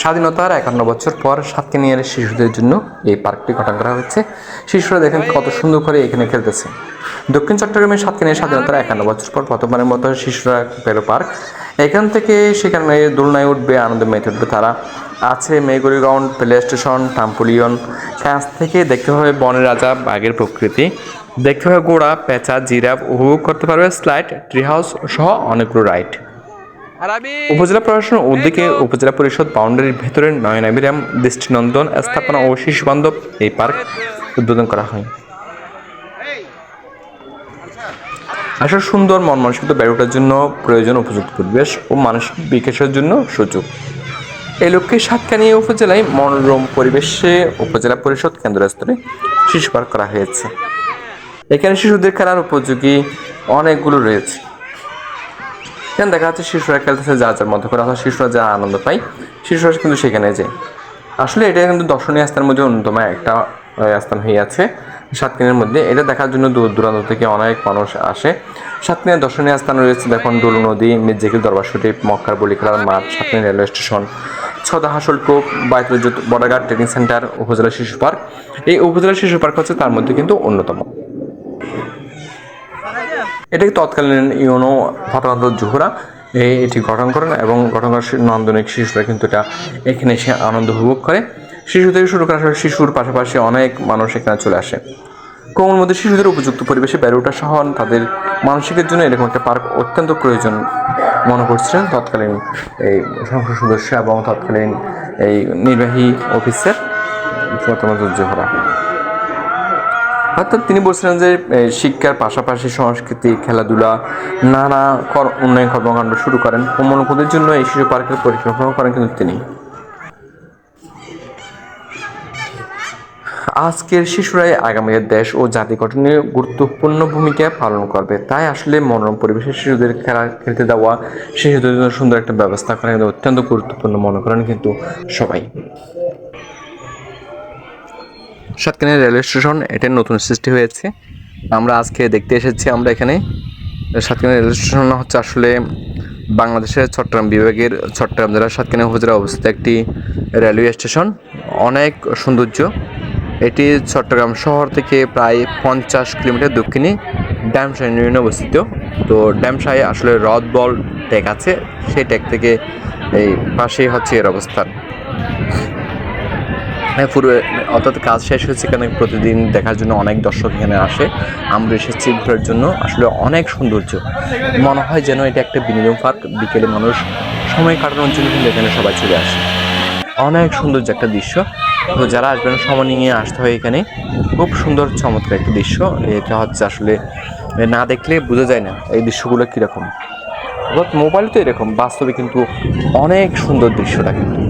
স্বাধীনতার একান্ন বছর পর সাতকানিয়ার শিশুদের জন্য এই পার্কটি গঠন করা হয়েছে। শিশুরা দেখেন কত সুন্দর করে এখানে খেলতেছে। দক্ষিণ চট্টগ্রামের সাতকানিয়া স্বাধীনতার একান্ন বছর পর প্রথমবারের মতো শিশুরা পেল পার্ক। এখান থেকে সেখানে দোলনায় উঠবে, আনন্দ মেতে উঠবে তারা। আছে মেগুরি গ্রাউন্ড, প্লে স্টেশন টাম্পুলিয়ন কাছ থেকে দেখতে হবে বনের রাজা, বাঘের প্রকৃতি। দেখতে হবে গোড়া, পেঁচা, জিরাফ, উপভোগ করতে পারবে স্লাইড, ট্রি হাউস সহ অনেকগুলো রাইড। উপজেলা প্রশাসন উদ্যোগে উপজেলা পরিষদ বাউন্ডারির ভেতরে নয়নাবিরাম দৃষ্টিনন্দন স্থাপনা ও শিশু বান্ধব এই পার্ক উদ্বোধন করা হয়। আসলে সুন্দর মন মানসিকতা বেড়ে ওঠার জন্য প্রয়োজন উপযুক্ত পরিবেশ ও মানসিক বিকাশের জন্য সুযোগ। এই লক্ষ্যে সাতকানিয়া উপজেলায় মনোরম পরিবেশে উপজেলা পরিষদ কেন্দ্রস্থলে শিশু পার্ক করা হয়েছে। এখানে শিশুদের খেলার উপযোগী অনেকগুলো রয়েছে। এখানে দেখা যাচ্ছে শিশুরা খেলতেছে, যা যার মধ্যে করে। অর্থাৎ শিশুরা যা আনন্দ পায়, শিশুরা কিন্তু সেখানে যায়। আসলে এটা কিন্তু দর্শনীয় স্থানের মধ্যে অন্যতম একটা স্থান হয়ে আছে সাতক্ষীরার মধ্যে। এটা দেখার জন্য দূর দূরান্ত থেকে অনেক মানুষ আসে। সাতক্ষীরার দর্শনীয় স্থান রয়েছে দেখুন, ডুলু নদী, মির্জাকিল দরবার শরীফ, মক্কার বলি খেলার মাঠ, সাতক্ষীরা রেলওয়ে স্টেশন, ছদা হাসল টোপ বাইতুল বর্ডারঘাট ট্রেনিং সেন্টার, উপজেলা শিশু পার্ক। এই উপজেলা শিশু পার্ক হচ্ছে তার মধ্যে কিন্তু অন্যতম। এটাকে তৎকালীন ইউনো ফটোগ্রাফার জোহরা এটি গঠন করেন এবং গঠন করার সে- নান্দনিক শিশুরা কিন্তু এটা এখানে এসে আনন্দ উপভোগ করে। শিশু থেকে শুরু করা শিশুর পাশাপাশি অনেক মানুষ এখানে চলে আসে। কোমল মধ্যে শিশুদের উপযুক্ত পরিবেশে বেড়ে ওঠা সহ তাদের মানসিকের জন্য এরকম একটা পার্ক অত্যন্ত প্রয়োজন মনে করছিলেন তৎকালীন এই সংসদ সদস্য এবং তৎকালীন এই নির্বাহী অফিসার প্রথমত জোহরা। অর্থাৎ তিনি বলছিলেন যে শিক্ষার পাশাপাশি সংস্কৃতি, খেলাধুলা, নানা উন্নয়ন কর্মকাণ্ড শুরু করেন। প্রমণকুদের জন্য এই শিশু পার্কের পরিকল্পনা করেন কিন্তু তিনি। আজকের শিশুরাই আগামীর দেশ ও জাতি গঠনে গুরুত্বপূর্ণ ভূমিকা পালন করবে। তাই আসলে মনোরম পরিবেশে শিশুদের খেলা খেলতে দেওয়া, শিশুদের জন্য সুন্দর একটা ব্যবস্থা করা কিন্তু অত্যন্ত গুরুত্বপূর্ণ মনে করেন কিন্তু সবাই। সাতকানিয়া রেলওয়ে স্টেশন এটার নতুন সৃষ্টি হয়েছে। আমরা আজকে দেখতে এসেছি আমরা এখানে। সাতকানিয়া রেলওয়ে স্টেশন হচ্ছে আসলে বাংলাদেশের চট্টগ্রাম বিভাগের চট্টগ্রাম জেলার সাতকানিয়া উপজেলায় অবস্থিত একটি রেলওয়ে স্টেশন। অনেক সৌন্দর্য। এটি চট্টগ্রাম শহর থেকে প্রায় পঞ্চাশ কিলোমিটার দক্ষিণে ড্যামশাই ইউনিয়নে অবস্থিত। তো ড্যামশাই আসলে হ্রদ বল ট্যাগ আছে, সেই ট্যাগ থেকে এই পাশেই হচ্ছে এর অবস্থান। হ্যাঁ পুরো, অর্থাৎ কাজ শেষ হয়েছে এখানে প্রতিদিন দেখার জন্য অনেক দর্শক এখানে আসে। আমরা এসেছি ঘোরার জন্য। আসলে অনেক সৌন্দর্য। মনে হয় যেন এটা একটা বিনোদন পার্ক। বিকেলে মানুষ সময় কাটানোর জন্য কিন্তু এখানে সবাই চলে আসে। অনেক সৌন্দর্য একটা দৃশ্য। তো যারা আসবেন, সময় নিয়ে আসতে হয় এখানে। খুব সুন্দর, চমৎকার একটা দৃশ্য। এটা হচ্ছে আসলে, না দেখলে বোঝা যায় না এই দৃশ্যগুলো কীরকম। অর্থাৎ মোবাইল তো এরকম। বাস্তবে কিন্তু অনেক সুন্দর দৃশ্যটা কিন্তু।